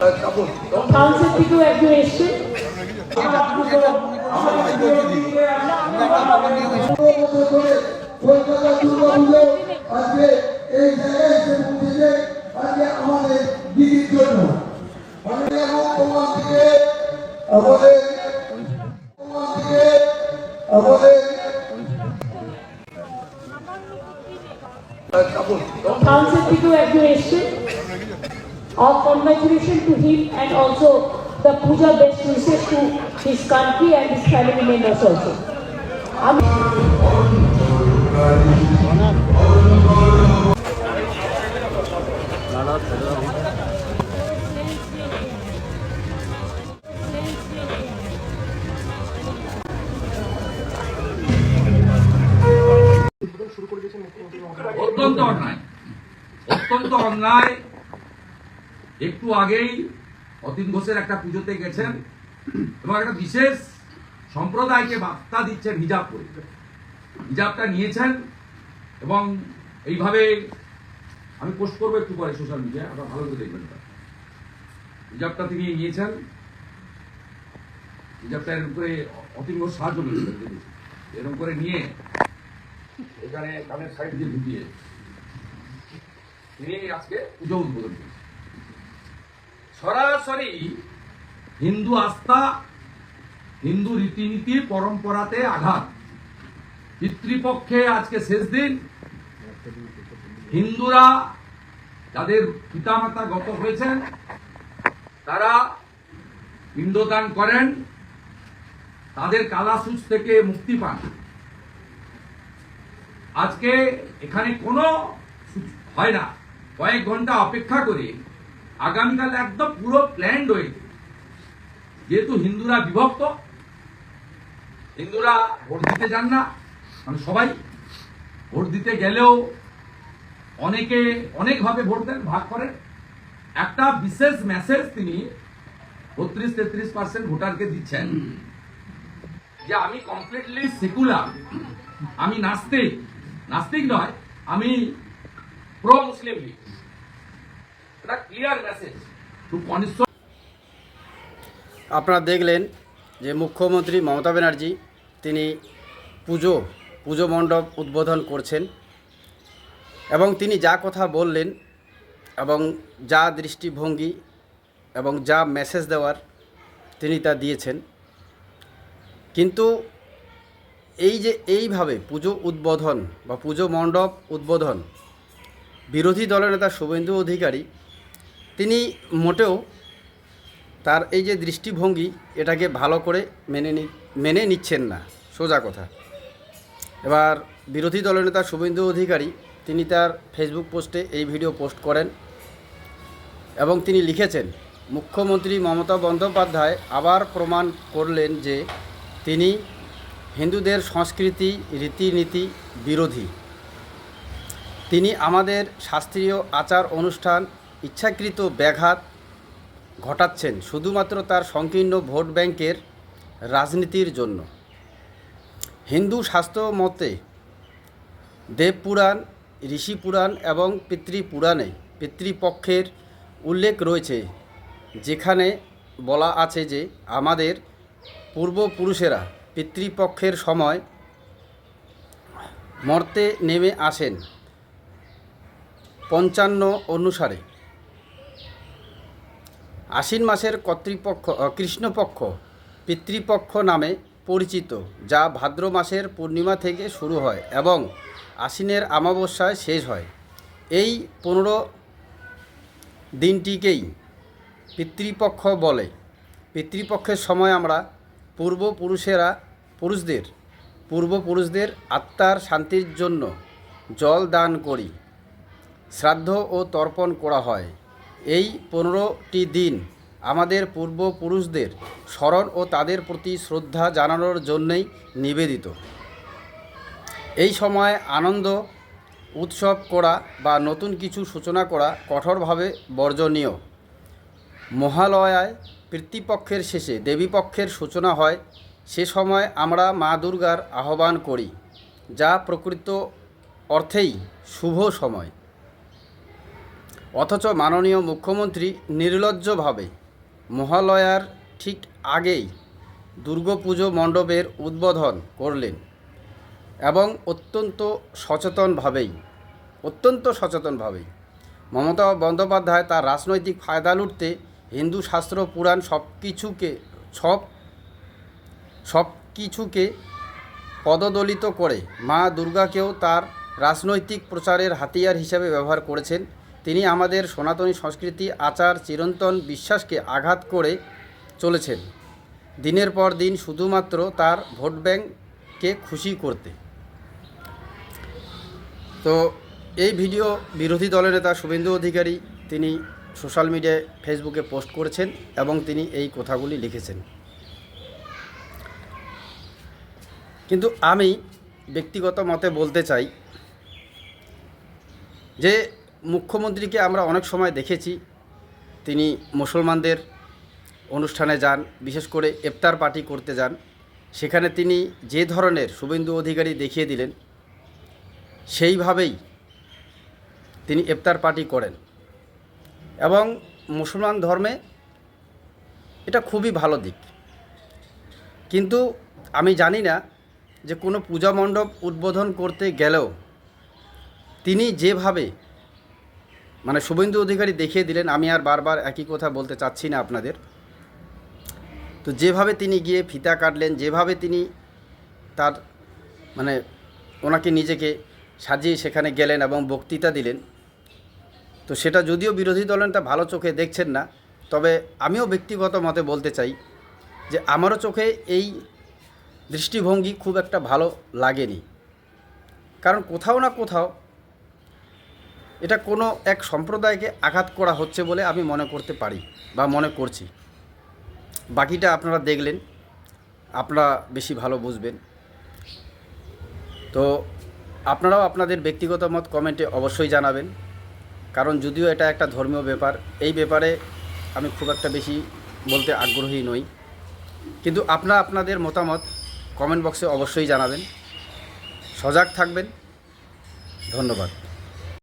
Council থেকেও একজন এসছে। আমাদের দিদির জন্য আমাদের আমাদের কাউন্সিল একজন এসছে। Our congratulations to him and also the puja best wishes to his country and his family members also. অত্যন্ত অন্যায় অত্যন্ত অন্যায় একটু আগেই অতীন ঘোষের একটা পুজোতে গেছেন এবং একটা বিশেষ সম্প্রদায়কে বার্তা দিচ্ছেন হিজাব করে। হিজাবটা নিয়েছেন এবং এইভাবে আমি পোস্ট করব একটু পরে সোশ্যাল মিডিয়ায়, আপনারা ভালো করে দেখবেন হিজাবটা তিনি নিয়েছেন। এরকম করে অতীন ঘোষ সাহায্য করেছিলেন দেখেছি। এরকম করে নিয়ে এখানে কানের সাইড দিয়ে ঢুকিয়ে তিনি আজকে পুজো উদ্বোধন করেছেন। সরাসরি হিন্দু আস্থা, হিন্দু রীতিনীতি, পরম্পরাতে আঘাত। পিতৃপক্ষে আজকে শেষ দিন। হিন্দুরা যাদের পিতামাতা গত হয়েছেন, তারা পিণ্ডদান করেন, তাদের কালাসুচ থেকে মুক্তি পান। আজকে এখানে কোনো হয় না। কয়েক ঘণ্টা অপেক্ষা করে আগামীকাল একদম পুরো প্ল্যান্ড হয়ে যেহেতু হিন্দুরা বিভক্ত, হিন্দুরা ভোট দিতে যান না মানে সবাই ভোট দিতে গেলেও অনেকে অনেকভাবে ভোট দেন, ভাগ করেন। একটা বিশেষ মেসেজ তিনি বত্রিশ, তেত্রিশ পার্সেন্ট ভোটারকে দিচ্ছেন। যে আমি কমপ্লিটলি সেকুলার আমি নাস্তিক। নাস্তিক নয়, আমি প্রো মুসলিম লীগ। এটা ক্লিয়ার মেসেজ আপনারা দেখলেন যে মুখ্যমন্ত্রী মমতা ব্যানার্জি তিনি পুজো পুজো মণ্ডপ উদ্বোধন করছেন এবং তিনি যা কথা বললেন এবং যা দৃষ্টিভঙ্গি এবং যা মেসেজ দেওয়ার তিনি তা দিয়েছেন। কিন্তু এই যে এইভাবে পুজো উদ্বোধন বা পুজো মণ্ডপ উদ্বোধন বিরোধী দলের নেতা শুভেন্দু অধিকারী তিনি মোটেও তার এই যে দৃষ্টিভঙ্গি এটাকে ভালো করে মেনে নি, মেনে নিচ্ছেন না। সোজা কথা। এবার বিরোধী দলের নেতা শুভেন্দু অধিকারী, তিনি তার ফেসবুক পোস্টে এই ভিডিও পোস্ট করেন এবং তিনি লিখেছেন, মুখ্যমন্ত্রী মমতা বন্দ্যোপাধ্যায় আবার প্রমাণ করলেন যে তিনি হিন্দুদের সংস্কৃতি, রীতিনীতি বিরোধী। তিনি আমাদের শাস্ত্রীয় আচার অনুষ্ঠান ইচ্ছাকৃত ব্যাঘাত ঘটাচ্ছেন শুধুমাত্র তার সংকীর্ণ ভোট ব্যাংকের রাজনীতির জন্য। হিন্দু শাস্ত্র মতে দেবপুরাণ ঋষিপুরাণ এবং পিতৃপুরাণে পিতৃপক্ষের উল্লেখ রয়েছে, যেখানে বলা আছে যে আমাদের পূর্বপুরুষেরা পিতৃপক্ষের সময় মর্তে নেমে আসেন। পঞ্চান্ন অনুসারে আশ্বিন মাসের কর্তৃপক্ষ কৃষ্ণপক্ষ, পিতৃপক্ষ নামে পরিচিত, যা ভাদ্র মাসের পূর্ণিমা থেকে শুরু হয় এবং আশ্বিনের অমাবস্যায় শেষ হয়। এই পনেরো দিনটিকেই পিতৃপক্ষ বলে। পিতৃপক্ষের সময় আমরা পূর্বপুরুষেরা, পুরুষদের, পূর্বপুরুষদের আত্মার শান্তির জন্য জল দান করি। শ্রাদ্ধ ও তর্পণ করা হয়। এই পনেরোটি দিন আমাদের পূর্বপুরুষদের স্মরণ ও তাদের প্রতি শ্রদ্ধা জানানোর জন্যেই নিবেদিত। এই সময় আনন্দ, উৎসব করা বা নতুন কিছু সূচনা করা কঠোরভাবে বর্জনীয়। মহালয়ায় পিতৃপক্ষের শেষে দেবীপক্ষের সূচনা হয়। সে সময় আমরা মা দুর্গার আহ্বান করি, যা প্রকৃত অর্থেই শুভ সময়। অথচ মাননীয় মুখ্যমন্ত্রী নির্লজ্জভাবে মহালয়ার ঠিক আগেই দুর্গাপুজো মণ্ডপের উদ্বোধন করলেন এবং অত্যন্ত সচেতনভাবেই অত্যন্ত সচেতনভাবেই মমতা বন্দ্যোপাধ্যায় তার রাজনৈতিক ফায়দা লুটতে হিন্দু শাস্ত্র, পুরাণ সব কিছুকে, সব সব কিছুকে পদদলিত করে মা দুর্গাকেও তার রাজনৈতিক প্রচারের হাতিয়ার হিসেবে ব্যবহার করেছেন তিনি আমাদের সনাতনী সংস্কৃতি, আচার, চিরন্তন বিশ্বাসকে আঘাত করে চলেছেন। দিনের পর দিন শুধুমাত্র তার ভোট ব্যাংককে খুশি করতে। তো এই ভিডিও বিরোধী দলের নেতা শুভেন্দু অধিকারী, তিনি সোশ্যাল মিডিয়ায় ফেসবুকে পোস্ট করেছেন এবং তিনি এই কথাগুলি লিখেছেন। কিন্তু আমি ব্যক্তিগত মতে বলতে চাই যে মুখ্যমন্ত্রীকে আমরা অনেক সময় দেখেছি। তিনি মুসলমানদের অনুষ্ঠানে যান, বিশেষ করে ইফতার পার্টি করতে যান। সেখানে তিনি যে ধরনের শুভেন্দু অধিকারী দেখিয়ে দিলেন, সেইভাবেই তিনি ইফতার পার্টি করেন। এবং মুসলমান ধর্মে এটা খুবই ভালো দিক। কিন্তু আমি জানি না যে কোনো পূজা মণ্ডপ উদ্বোধন করতে গেলেও তিনি যেভাবে মানে শুভেন্দু অধিকারী দেখিয়ে দিলেন, আমি আর বারবার একই কথা বলতে চাচ্ছি না আপনাদের। তো যেভাবে তিনি গিয়ে ফিতা কাটলেন, যেভাবে তিনি তার মানে ওনাকে নিজেকে সাজিয়ে সেখানে গেলেন এবং বক্তৃতা দিলেন, তো সেটা যদিও বিরোধী দলনেতা ভালো চোখে দেখছেন না, তবে আমিও ব্যক্তিগত মতে বলতে চাই যে আমারও চোখে এই দৃষ্টিভঙ্গি খুব একটা ভালো লাগেনি। কারণ কোথাও না কোথাও এটা কোনো এক সম্প্রদায়কে আঘাত করা হচ্ছে বলে আমি মনে করতে পারি বা মনে করছি। বাকিটা আপনারা দেখলেন, আপনারা বেশি ভালো বুঝবেন। তো আপনারাও আপনাদের ব্যক্তিগত মত কমেন্টে অবশ্যই জানাবেন, কারণ যদিও এটা একটা ধর্মীয় ব্যাপার, এই ব্যাপারে আমি খুব একটা বেশি বলতে আগ্রহী নই। কিন্তু আপনারা আপনাদের মতামত কমেন্ট বক্সে অবশ্যই জানাবেন। সজাগ থাকবেন। ধন্যবাদ।